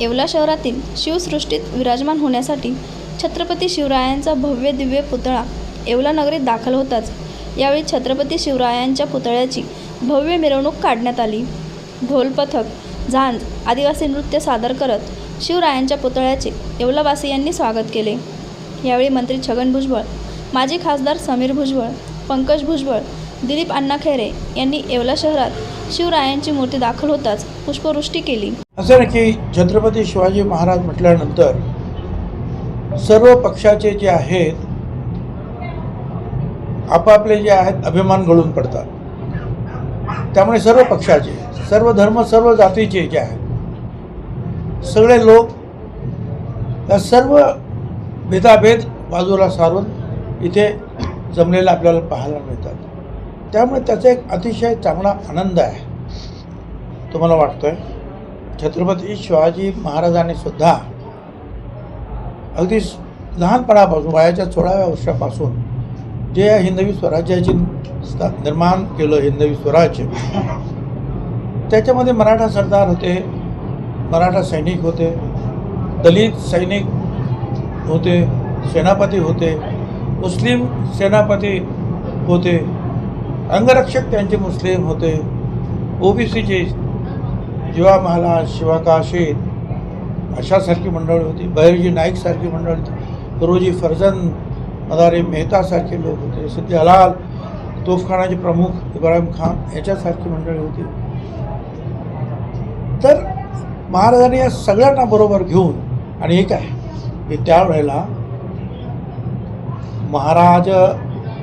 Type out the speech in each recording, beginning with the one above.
येवला शहरातील शिवसृष्टीत विराजमान होण्यासाठी छत्रपती शिवरायांचा भव्य दिव्य पुतळा येवला नगरीत दाखल होताच. यावेळी छत्रपती शिवरायांच्या पुतळ्याची भव्य मिरवणूक काढण्यात आली. ढोल पथक झांज आदिवासी नृत्य सादर करत शिवरायांच्या पुतळ्याचे येवलावासियांनी स्वागत केले. यावेळी मंत्री छगन भुजबळ माजी खासदार समीर भुजबळ पंकज भुजबळ दिलीप अण्णा खैरे यांनी येवला शहरात शिवरायांची मूर्ती दाखल होताच पुष्पवृष्टी केली. असं ना की छत्रपती शिवाजी महाराज म्हटल्यानंतर सर्व पक्षाचे जे आहेत आपापले जे आहेत अभिमान गळून पडतात. त्यामुळे सर्व पक्षाचे सर्व धर्म सर्व जातीचे जे आहेत सगळे लोक या सर्व भेदाभेद बाजूला सारून इथे जमलेलं आपल्याला पाहायला मिळतात. त्यामुळे त्याचा एक अतिशय चांगला आनंद आहे. तुम्हाला वाटतोय? छत्रपती शिवाजी महाराजांनी सुद्धा अगदी लहानपणापासून वयाच्या सोळाव्या वर्षापासून जे या हिंदवी स्वराज्याची स्था- निर्माण केलं हिंदवी स्वराज्य त्याच्यामध्ये मराठा सरदार होते मराठा सैनिक होते दलित सैनिक होते सेनापती होते मुस्लिम सेनापती होते अंगरक्षक त्यांचे मुस्लिम होते. ओबीसीचे जीवा महालाल शिवा शेठ अशासारखी मंडळी होती. बहिरजी नाईकसारखी मंडळी होती. गुरुजी फरजंद मदारे मेहतासारखे लोक होते. सिद्धी हलाल तोफखानाचे प्रमुख इब्राहिम खान याच्यासारखी मंडळी होती. तर महाराजांनी या सगळ्यांना बरोबर घेऊन आणि एक आहे की त्यावेळेला महाराज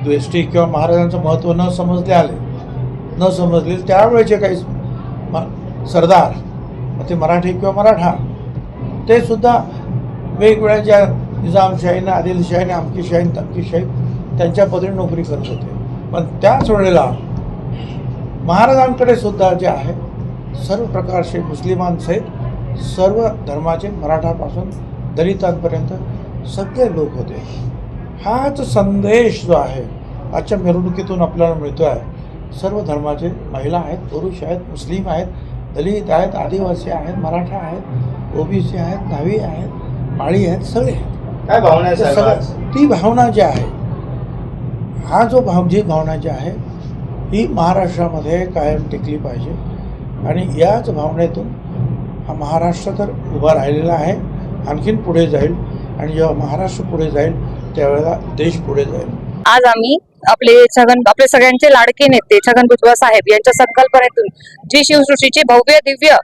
द्वेष्टी किंवा महाराजांचं महत्त्व न समजले आले न समजले त्यावेळेचे काही म- सरदार मग ते मराठी किंवा मराठा ते सुद्धा वेगवेगळ्या ज्या निजामशाहीनं आदिलशाहीने आमकीशाही तमकीशाही त्यांच्या पदरी नोकरी करत होते. पण त्याच वेळेला महाराजांकडे सुद्धा जे आहे सर्व प्रकारचे मुस्लिमांसहित सर्व धर्माचे मराठापासून दलितांपर्यंत सगळे लोक होते. हाच संदेश जो आहे आजच्या मिरवणुकीतून आपल्याला मिळतो आहे सर्व धर्माचे महिला आहेत पुरुष आहेत मुस्लिम आहेत दलित आहेत आदिवासी आहेत मराठा आहेत ओबीसी आहेत दहावी आहेत माळी आहेत सगळे आहेत. काय भावना ती भावना जी आहे हा जो भाव जी भावना जी आहे ही महाराष्ट्रामध्ये कायम टिकली पाहिजे. आणि याच भावनेतून हा महाराष्ट्र तर उभा राहिलेला आहे आणखीन पुढे जाईल. आणि जेव्हा महाराष्ट्र पुढे जाईल त्यावेळेला देश पुढे जाईल. आज आम्ही आपले छगन आपले सगळ्यांचे लाडके नेते छगन भुजबळ साहेब यांच्या संकल्पनेतून जी शिवसृष्टीची भव्य दिव्य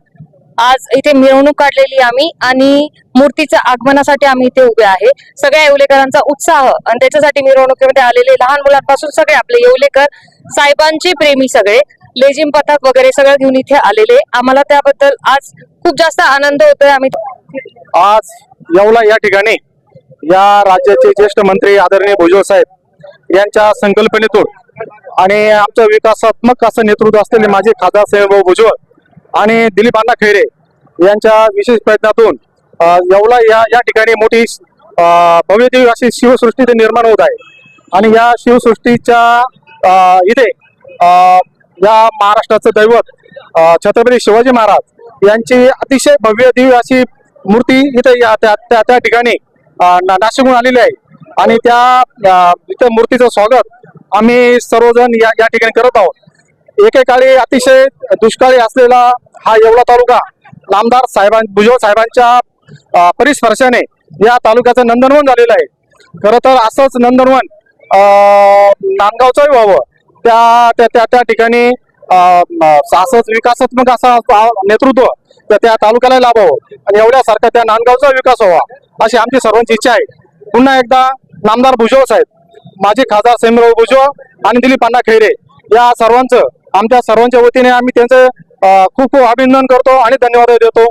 आज इथे मिरवणूक काढलेली आम्ही आणि मूर्तीच्या आगमनासाठी आम्ही इथे उभे आहे. सगळ्या येवलेकरांचा उत्साह आणि त्याच्यासाठी मिरवणुकीमध्ये आलेले लहान मुलांपासून सगळे आपले येवलेकर साहेबांचे प्रेमी सगळे लेझिम पथक वगैरे सगळं घेऊन इथे आलेले. आम्हाला त्याबद्दल आज खूप जास्त आनंद होतोय. आम्ही आज येवला या ठिकाणी या राज्याचे ज्येष्ठ मंत्री आदरणीय भुजबळ साहेब यांच्या संकल्पनेतून आणि आमच्या विकासात्मक असं नेतृत्व असलेले माझे खासदार साहेबभाऊ भुजबळ आणि दिलीप अण्णा खैरे यांच्या विशेष प्रयत्नातून एवढा येवला या या ठिकाणी मोठी भव्यदेवी अशी शिवसृष्टी ते निर्माण होत आहे. आणि या शिवसृष्टीच्या इथे या महाराष्ट्राचं दैवत छत्रपती शिवाजी महाराज यांची अतिशय भव्य दिव्य अशी मूर्ती इथे या त्या त्या त्या ठिकाणी नाशिकहून आलेली आहे. आणि त्या इथं मूर्तीचं स्वागत आम्ही सर्वजण या या ठिकाणी करत आहोत. एकेकाळी अतिशय दुष्काळी असलेला हा येवला तालुका नामदार साहेबां भुजबळ साहेबांच्या परिस्पर्शाने या तालुक्याचं नंदनवन झालेलं आहे. खरं तर असंच नंदनवन नांदगावचंही व्हावं. त्या त्या त्या त्या ठिकाणी असंच विकासात्मक असा नेतृत्व तर त्या तालुक्याला लाभावं आणि एवढ्यासारखा त्या नांदगावचा विकास व्हावा अशी आमची सर्वांची इच्छा आहे. पुन्हा एकदा नामदार भुजबळ साहेब माजी खासदार सैमराव भुजबळ आणि दिलीप अण्णा खैरे या सर्वांचं आमच्या सर्वांच्या वतीने आम्ही त्यांचं खूप खूप अभिनंदन करतो आणि धन्यवाद देतो.